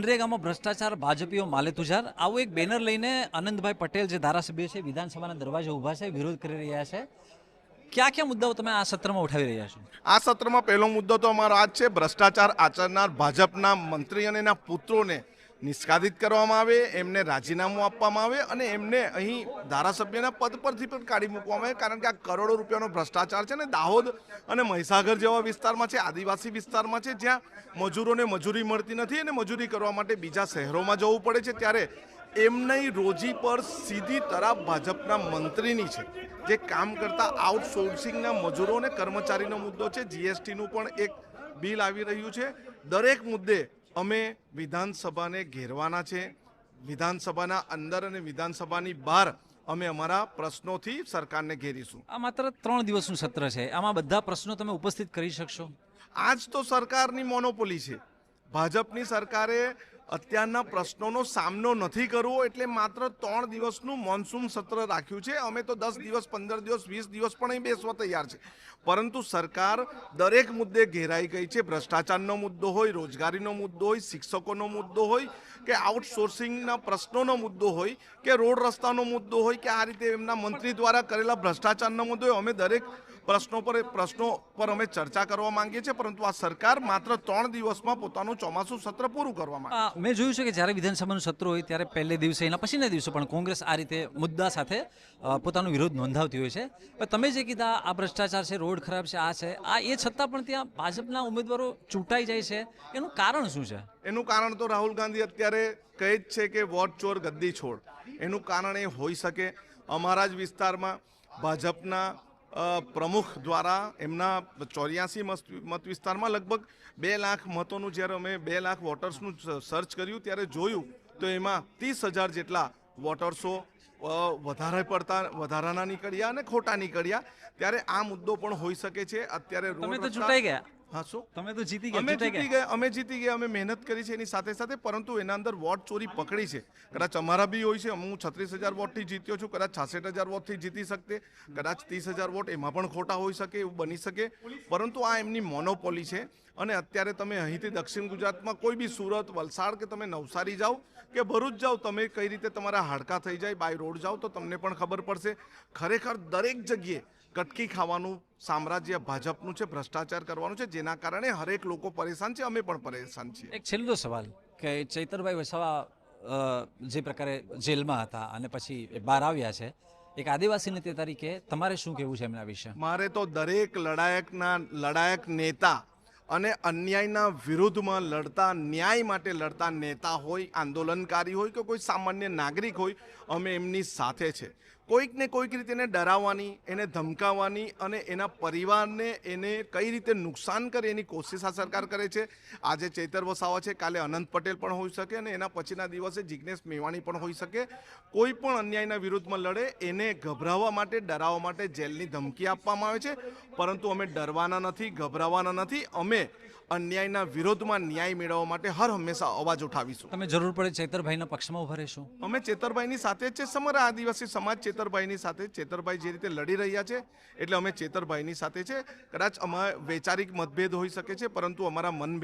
મનરેગામાં ભ્રષ્ટાચાર, ભાજપીઓ માલે તુજાર આવું એક બેનર લઈને આનંદભાઈ પટેલ, જે ધારાસભ્ય છે, વિધાનસભાના દરવાજે ઊભા છે, વિરોધ કરી રહ્યા છે. કયા કયા મુદ્દાઓ તમે આ સત્રમાં ઉઠાવી રહ્યા છો? આ સત્રમાં પહેલો મુદ્દો તો અમારો આ છે. ભ્રષ્ટાચાર આચરનાર ભાજપના મંત્રી અને એના પુત્રોને નિષ્કાદિત કરવામાં આવે, એમને રાજીનામું આપવામાં આવે અને એમને અહીં ધારાસભ્યના પદ પરથી પણ કાઢી મૂકવામાં આવે, કારણ કે આ કરોડો રૂપિયાનો ભ્રષ્ટાચાર છે ને દાહોદ અને મહીસાગર જેવા વિસ્તારમાં છે, આદિવાસી વિસ્તારમાં છે, જ્યાં મજૂરોને મજૂરી મળતી નથી અને મજૂરી કરવા માટે બીજા શહેરોમાં જવું પડે છે, ત્યારે એમની રોજી પર સીધી તરફ ભાજપના મંત્રીની છે, જે કામ કરતા આઉટસોર્સિંગના મજૂરો અને કર્મચારીનો મુદ્દો છે, જીએસટીનું પણ એક બિલ આવી રહ્યું છે. દરેક મુદ્દે અમે વિધાનસભાને ઘેરવાના છે. વિધાનસભાના અંદર અને વિધાનસભાની બહાર અમે અમારા પ્રશ્નોથી સરકારને ઘેરીશું. આ માત્ર ત્રણ દિવસનું સત્ર છે. આમાં બધા પ્રશ્નો તમે ઉપસ્થિત કરી શકશો. આજ તો સરકારની મોનોપોલી છે. ભાજપની સરકારે અત્યારના પ્રશ્નોનો સામનો નથી કરવો એટલે માત્ર ત્રણ દિવસનું મોન્સૂન સત્ર રાખ્યું છે. અમે તો દસ દિવસ, પંદર દિવસ, વીસ દિવસ પણ અહીં બેસવા તૈયાર છે. પરંતુ સરકાર દરેક મુદ્દે ઘેરાઈ ગઈ છે. ભ્રષ્ટાચારનો મુદ્દો હોય, રોજગારીનો મુદ્દો હોય, શિક્ષકોનો મુદ્દો હોય, કે આઉટસોર્સિંગના પ્રશ્નોનો મુદ્દો હોય, કે રોડ રસ્તાનો મુદ્દો હોય, કે આ રીતે એમના મંત્રી દ્વારા કરેલા ભ્રષ્ટાચારનો મુદ્દો હોય. અમે દરેક પ્રશ્નો પર પ્રશ્નો પર અમે ચર્ચા કરવા માંગીએ છીએ પરંતુ આ સરકાર માત્ર ત્રણ દિવસમાં પોતાનું ચોમાસું સત્ર પૂરું કરવા માંગે મેં જોયું છે કે જ્યારે વિધાનસભાનું સત્ર હોય ત્યારે પહેલે દિવસે એના પછીના દિવસે પણ કોંગ્રેસ આ રીતે મુદ્દા સાથે પોતાનો વિરોધ નોંધાવતી હોય છે. તમે જે કીધા આ ભ્રષ્ટાચાર છે રોડ ખરાબ છે આ છે આ એ છતાં પણ ત્યાં ભાજપના ઉમેદવારો ચૂંટાઈ જાય છે. એનું કારણ શું છે? એનું કારણ તો રાહુલ ગાંધી અત્યારે કહે જ છે કે વોટ ચોર ગદ્દી છોડ. એનું કારણ એ હોઈ શકે. અમારા જ વિસ્તારમાં ભાજપના પ્રમુખ દ્વારા એમના ચોર્યાસી મત વિસ્તારમાં લગભગ બે લાખ મતોનું જ્યારે અમે બે લાખ વોટર્સનું સર્ચ કર્યું ત્યારે જોયું તો એમાં ત્રીસ હજાર જેટલા વોટર્સો વધારે પડતા વધારાના નીકળ્યા અને ખોટા નીકળ્યા. ત્યારે આ મુદ્દો પણ હોઈ શકે છે. અત્યારે રોડ ચૂંટાઈ ગયા? હા શું? તમે તો જીતી ગયા અમે જીતી ગયા. અમે જીતી ગયા અમે મહેનત કરી છે એની સાથે સાથે પરંતુ એના અંદર વોટ ચોરી પકડી છે. કદાચ અમારા બી હોય છે હું છત્રીસ હજાર વોટથી જીત્યો છું કદાચ છાસઠ હજાર વોટથી જીતી શકતે કદાચ ત્રીસ હજાર વોટ એમાં પણ ખોટા હોઈ શકે એવું બની શકે. પરંતુ આ એમની મોનોપોલી છે. અને અત્યારે તમે અહીંથી દક્ષિણ ગુજરાતમાં કોઈ બી સુરત વલસાડ કે તમે નવસારી જાઓ કે ભરૂચ જાઓ તમે કઈ રીતે તમારા હાડકા થઈ જાય બાય રોડ જાઓ તો તમને પણ ખબર પડશે. ખરેખર દરેક જગ્યાએ કટકી ખાવાનું સામ્રાજ્ય ભાજપનું છે ભ્રષ્ટાચાર કરવાનું છે જેના કારણે હરેક લોકો પરેશાન છે અમે પણ પરેશાન છીએ. એક છેલ્લો સવાલ કે ચૈતરભાઈ વસાવા જે પ્રકારે જેલમાં હતા અને પછી બહાર આવ્યા છે એક આદિવાસી નેતા તરીકે તમારે શું કહેવું છે એમના વિશે? મારે તો દરેક લડાયકના લડાયક નેતા અને અન્યાયના વિરુદ્ધમાં લડતા ન્યાય માટે લડતા નેતા હોય આંદોલનકારી હોય કે કોઈ સામાન્ય નાગરિક હોય અમે એમની સાથે છે. કોઈક ને કોઈક રીતે એને ડરાવવાની એને ધમકાવવાની અને એના પરિવારને એને કઈ રીતે નુકસાન કરે એની કોશિશ આ સરકાર કરે છે. આજે ચૈતર વસાવા છે કાલે અનંત પટેલ પણ હોઈ શકે અને એના પછીના દિવસે જિજ્ઞેશ મેવાણી પણ હોઈ શકે. કોઈ પણ અન્યાયના વિરુદ્ધમાં લડે એને ગભરાવવા માટે ડરાવવા માટે જેલની ધમકી આપવામાં આવે છે. પરંતુ અમે ડરવાના નથી ગભરાવાના નથી. અમે અન્યાયના વિરોધમાં ન્યાય મેળવવા માટે હર હંમેશા અવાજ ઉઠાવીશું. તમે જરૂર પડે ચેતરભાઈના પક્ષમાં ઊભા રહેશો. અમે ચેતરભાઈની સાથે જ છે. સમગ્ર આદિવાસી સમાજ ચેતરભાઈની સાથે, ચેતરભાઈ જે રીતે લડી રહ્યા છે, એટલે અમે ચેતરભાઈની સાથે છે. કદાચ અમારા વૈચારિક મતભેદ હોઈ શકે છે, પરંતુ અમારા મન